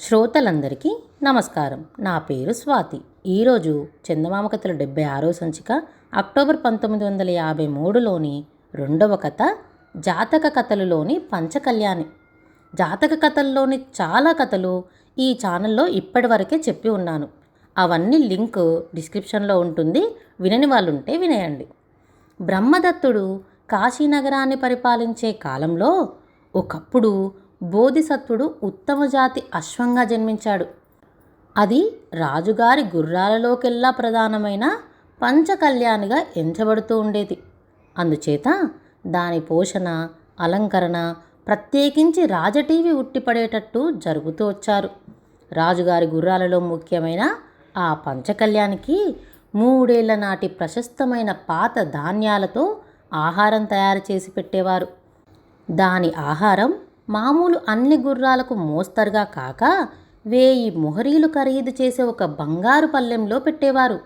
శ్రోతలందరికీ నమస్కారం. నా పేరు స్వాతి. ఈరోజు చందమామ కథల డెబ్బై ఆరో సంచిక అక్టోబర్ పంతొమ్మిది వందల యాభై మూడులోని రెండవ కథ జాతక కథలులోని పంచకళ్యాణి. జాతక కథల్లోని చాలా కథలు ఈ ఛానల్లో ఇప్పటివరకే చెప్పి ఉన్నాను. అవన్నీ లింక్ డిస్క్రిప్షన్లో ఉంటుంది. వినని వాళ్ళుంటే వినయండి వినేయండి. బ్రహ్మదత్తుడు కాశీనగరాన్ని పరిపాలించే కాలంలో ఒకప్పుడు బోధిసత్వుడు ఉత్తమ జాతి అశ్వంగా జన్మించాడు. అది రాజుగారి గుర్రాలలోకెల్లా ప్రధానమైన పంచకళ్యాణిగా ఎంచబడుతూ ఉండేది. అందుచేత దాని పోషణ అలంకరణ ప్రత్యేకించి రాజటీవీ ఉట్టిపడేటట్టు జరుగుతూ వచ్చారు. రాజుగారి గుర్రాలలో ముఖ్యమైన ఆ పంచకళ్యాణికి మూడేళ్ళ నాటి ప్రశస్తమైన పాత ధాన్యాలతో ఆహారం తయారు చేసి పెట్టేవారు. దాని ఆహారం మామూలు అన్ని గుర్రాలకు మోస్తరుగా కాక వేయి మొహరీలు ఖరీదు చేసే ఒక బంగారు పల్లెంలో పెట్టేవారు.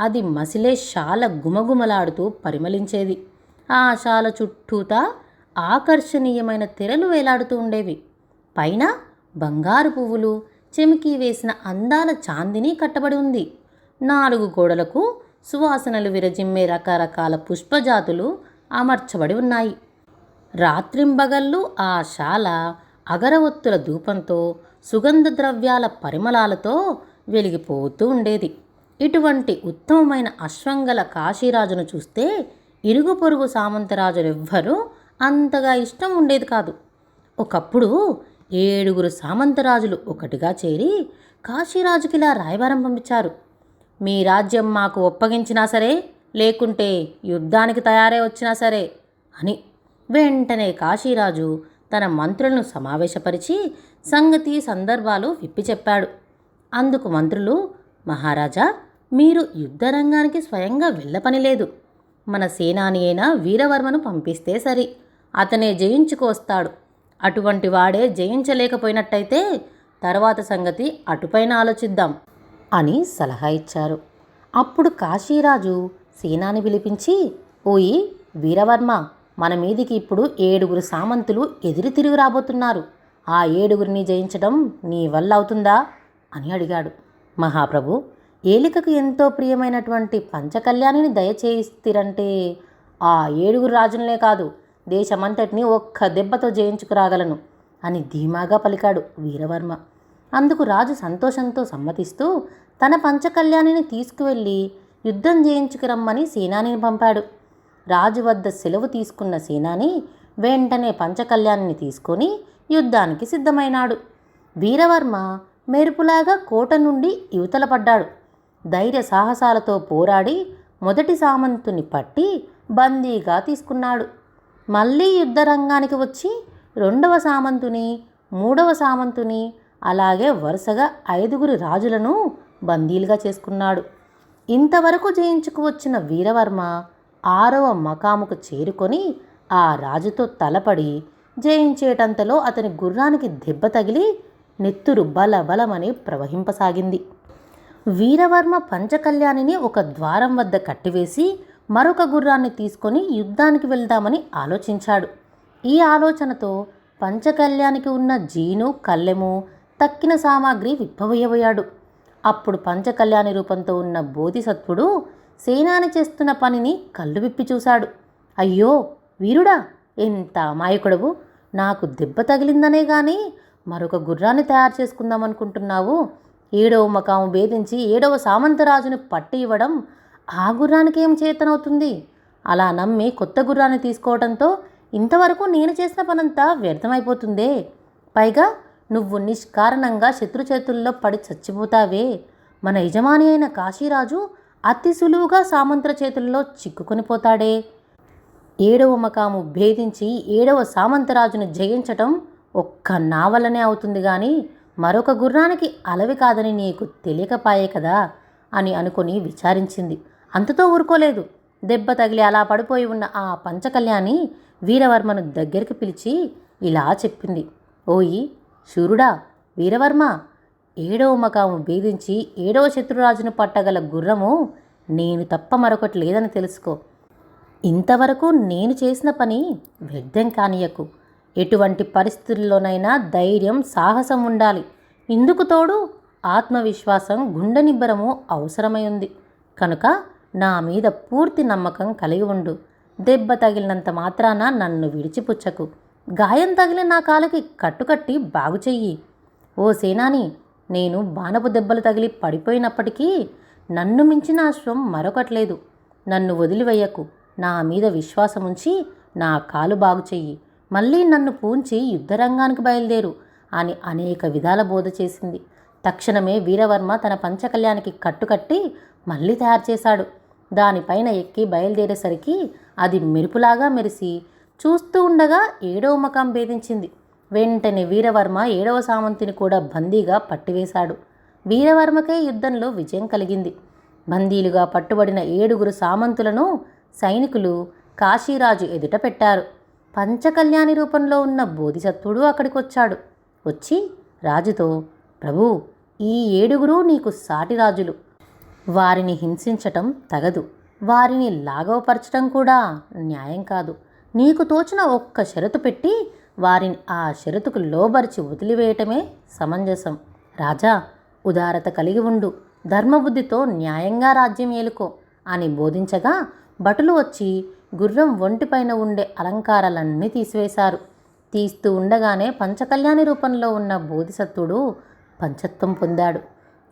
అది మసిలే శాల గుమగుమలాడుతూ పరిమళించేది. ఆ శాల చుట్టూతా ఆకర్షణీయమైన తెరలు వేలాడుతూ ఉండేవి. పైన బంగారు పువ్వులు చెమికి వేసిన అందాల చాందిని కట్టబడి ఉంది. నాలుగు గోడలకు సువాసనలు విరజిమ్మే రకరకాల పుష్పజాతులు అమర్చబడి ఉన్నాయి. రాత్రింబగళ్ళు ఆ శాల అగరవత్తుల ధూపంతో సుగంధ ద్రవ్యాల పరిమళాలతో వెలిగిపోతూ ఉండేది. ఇటువంటి ఉత్తమమైన అశ్వంగల కాశీరాజును చూస్తే ఇరుగు పొరుగు సామంతరాజులెవ్వరూ అంతగా ఇష్టం ఉండేది కాదు. ఒకప్పుడు ఏడుగురు సామంతరాజులు ఒకటిగా చేరి కాశీరాజుకిలా రాయబారం పంపించారు. మీ రాజ్యం మాకు ఒప్పగించినా సరే లేకుంటే యుద్ధానికి తయారై వచ్చినా సరే అని వెంటనే కాశీరాజు తన మంత్రులను సమావేశపరిచి సంగతి సందర్భాలు విప్పి చెప్పాడు. అందుకు మంత్రులు మహారాజా మీరు యుద్ధరంగానికి స్వయంగా వెళ్ళపని లేదు. మన సేనాని అయిన వీరవర్మను పంపిస్తే సరి. అతనే జయించుకొస్తాడు. అటువంటి వాడే జయించలేకపోయినట్టయితే తర్వాత సంగతి అటుపైన ఆలోచిద్దాం అని సలహా ఇచ్చారు. అప్పుడు కాశీరాజు సేనాని పిలిపించి ఓయి వీరవర్మ మన మీదికి ఇప్పుడు ఏడుగురు సామంతులు ఎదురు తిరిగి రాబోతున్నారు. ఆ ఏడుగురిని జయించడం నీ వల్ల అవుతుందా? అని అడిగాడు. మహాప్రభు ఏలికకు ఎంతో ప్రియమైనటువంటి పంచకళ్యాణిని దయచేయిస్తిరంటే ఆ ఏడుగురు రాజులనే కాదు దేశమంతటిని ఒక్క దెబ్బతో జయించుకురాగలను అని ధీమాగా పలికాడు వీరవర్మ. అందుకు రాజు సంతోషంతో సమ్మతిస్తూ తన పంచకళ్యాణిని తీసుకువెళ్ళి యుద్ధం చేయించుకురమ్మని సేనానిని పంపాడు. రాజు వద్ద సెలవు తీసుకున్న సేనాని వెంటనే పంచకళ్యాణిని తీసుకొని యుద్ధానికి సిద్ధమైనాడు. వీరవర్మ మెరుపులాగా కోట నుండి యువతల పడ్డాడు. ధైర్య సాహసాలతో పోరాడి మొదటి సామంతుని పట్టి బందీగా తీసుకున్నాడు. మళ్ళీ యుద్ధరంగానికి వచ్చి రెండవ సామంతుని మూడవ సామంతుని అలాగే వరుసగా ఐదుగురు రాజులను బందీలుగా చేసుకున్నాడు. ఇంతవరకు జయించుకు వచ్చిన వీరవర్మ ఆరవ మకాముకు చేరుకొని ఆ రాజుతో తలపడి జయించేటంతలో అతని గుర్రానికి దెబ్బ తగిలి నెత్తురు బల బలమని ప్రవహింపసాగింది. వీరవర్మ పంచకళ్యాణిని ఒక ద్వారం వద్ద కట్టివేసి మరొక గుర్రాన్ని తీసుకొని యుద్ధానికి వెళ్దామని ఆలోచించాడు. ఈ ఆలోచనతో పంచకళ్యాణికి ఉన్న జీను కళ్ళెము తక్కిన సామాగ్రి విప్పవేయబోయాడు అప్పుడు పంచకళ్యాణి రూపంతో ఉన్న బోధిసత్వుడు సేనాని చేస్తున్న పనిని కళ్ళు విప్పి చూశాడు. అయ్యో వీరుడా ఎంత అమాయకుడవు. నాకు దెబ్బ తగిలిందనే గాని మరొక గుర్రాన్ని తయారు చేసుకుందాం అనుకుంటున్నావు. ఏడవ మకాము భేదించి ఏడవ సామంతరాజుని పట్టి ఇవ్వడం ఆ గుర్రానికి ఏం చేతనవుతుంది? అలా నమ్మి కొత్త గుర్రాన్ని తీసుకోవడంతో ఇంతవరకు నేను చేసిన పనంతా వ్యర్థమైపోతుందే. పైగా నువ్వు నిష్కారణంగా శత్రు చేతుల్లో పడి చచ్చిపోతావే. మన యజమాని అయిన కాశీరాజు అతి సులువుగా సామంతుల చేతుల్లో చిక్కుకొని పోతాడే. ఏడవ మకాము భేదించి ఏడవ సామంతరాజును జయించటం ఒక్క నా వల్లనే అవుతుంది కానీ మరొక గుర్రానికి అలవి కాదని నీకు తెలియకపాయే కదా అని అనుకొని విచారించింది. అంతతో ఊరుకోలేదు. దెబ్బ తగిలి అలా పడిపోయి ఉన్న ఆ పంచకళ్యాణి వీరవర్మను దగ్గరికి పిలిచి ఇలా చెప్పింది. ఓయి శూరుడా వీరవర్మ ఏడవ మగాము భేదించి ఏడవ శత్రురాజును పట్టగల గుర్రము నేను తప్ప మరొకటి లేదని తెలుసుకో. ఇంతవరకు నేను చేసిన పని వ్యర్థం కానియకు. ఎటువంటి పరిస్థితుల్లోనైనా ధైర్యం సాహసం ఉండాలి. ఇందుకు తోడు ఆత్మవిశ్వాసం గుండె నిబ్బరము అవసరమై ఉంది. కనుక నా మీద పూర్తి నమ్మకం కలిగి ఉండు. దెబ్బ తగిలినంత మాత్రాన నన్ను విడిచిపుచ్చకు. గాయం తగిలిన నా కాలుకి కట్టుకట్టి బాగు చెయ్యి. ఓ సేనాని నేను బాణపు దెబ్బలు తగిలి పడిపోయినప్పటికీ నన్ను మించిన అశ్వం మరొకట్లేదు. నన్ను వదిలివేయకు. నా మీద విశ్వాసముంచి నా కాలు బాగు చెయ్యి. మళ్ళీ నన్ను పూంచి యుద్ధరంగానికి బయలుదేరు అని అనేక విధాల బోధ చేసింది. తక్షణమే వీరవర్మ తన పంచకల్యానికి కట్టుకట్టి మళ్ళీ తయారు చేశాడు. దానిపైన ఎక్కి బయలుదేరేసరికి అది మెరుపులాగా మెరిసి చూస్తూ ఉండగా ఏడవ ముఖం భేదించింది. వెంటనే వీరవర్మ ఏడవ సామంతిని కూడా బందీగా పట్టివేశాడు. వీరవర్మకే యుద్ధంలో విజయం కలిగింది. బందీలుగా పట్టుబడిన ఏడుగురు సామంతులను సైనికులు కాశీరాజు ఎదుట పెట్టారు. పంచకళ్యాణి రూపంలో ఉన్న బోధిసత్వుడు అక్కడికి వచ్చాడు వచ్చి రాజుతో ప్రభు ఈ ఏడుగురు నీకు సాటి రాజులు. వారిని హింసించటం తగదు. వారిని లాఘవపరచటం కూడా న్యాయం కాదు. నీకు తోచిన ఒక్క షరతు పెట్టి వారిని ఆ షరతుకు లోబరిచి వదిలివేయటమే సమంజసం. రాజా ఉదారత కలిగి ఉండు. ధర్మబుద్ధితో న్యాయంగా రాజ్యం ఏలుకో అని బోధించగా భటులు వచ్చి గుర్రం ఒంటిపైన ఉండే అలంకారాలన్నీ తీసివేశారు. తీస్తూ ఉండగానే పంచకళ్యాణి రూపంలో ఉన్న బోధిసత్వుడు పంచత్వం పొందాడు.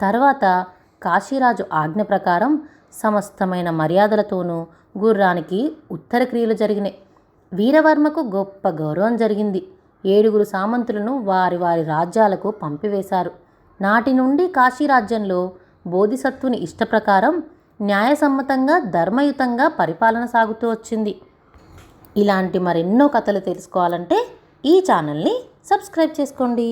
తర్వాత కాశీరాజు ఆజ్ఞ ప్రకారం సమస్తమైన మర్యాదలతోనూ గుర్రానికి ఉత్తర క్రియలు జరిగినాయి వీరవర్మకు గొప్ప గౌరవం జరిగింది. ఏడుగురు సామంతులను వారి వారి రాజ్యాలకు పంపివేశారు. నాటి నుండి కాశీరాజ్యంలో బోధిసత్వుని ఇష్టప్రకారం న్యాయసమ్మతంగా ధర్మయుతంగా పరిపాలన సాగుతూ వచ్చింది. ఇలాంటి మరెన్నో కథలు తెలుసుకోవాలంటే ఈ ఛానల్ని సబ్స్క్రైబ్ చేసుకోండి.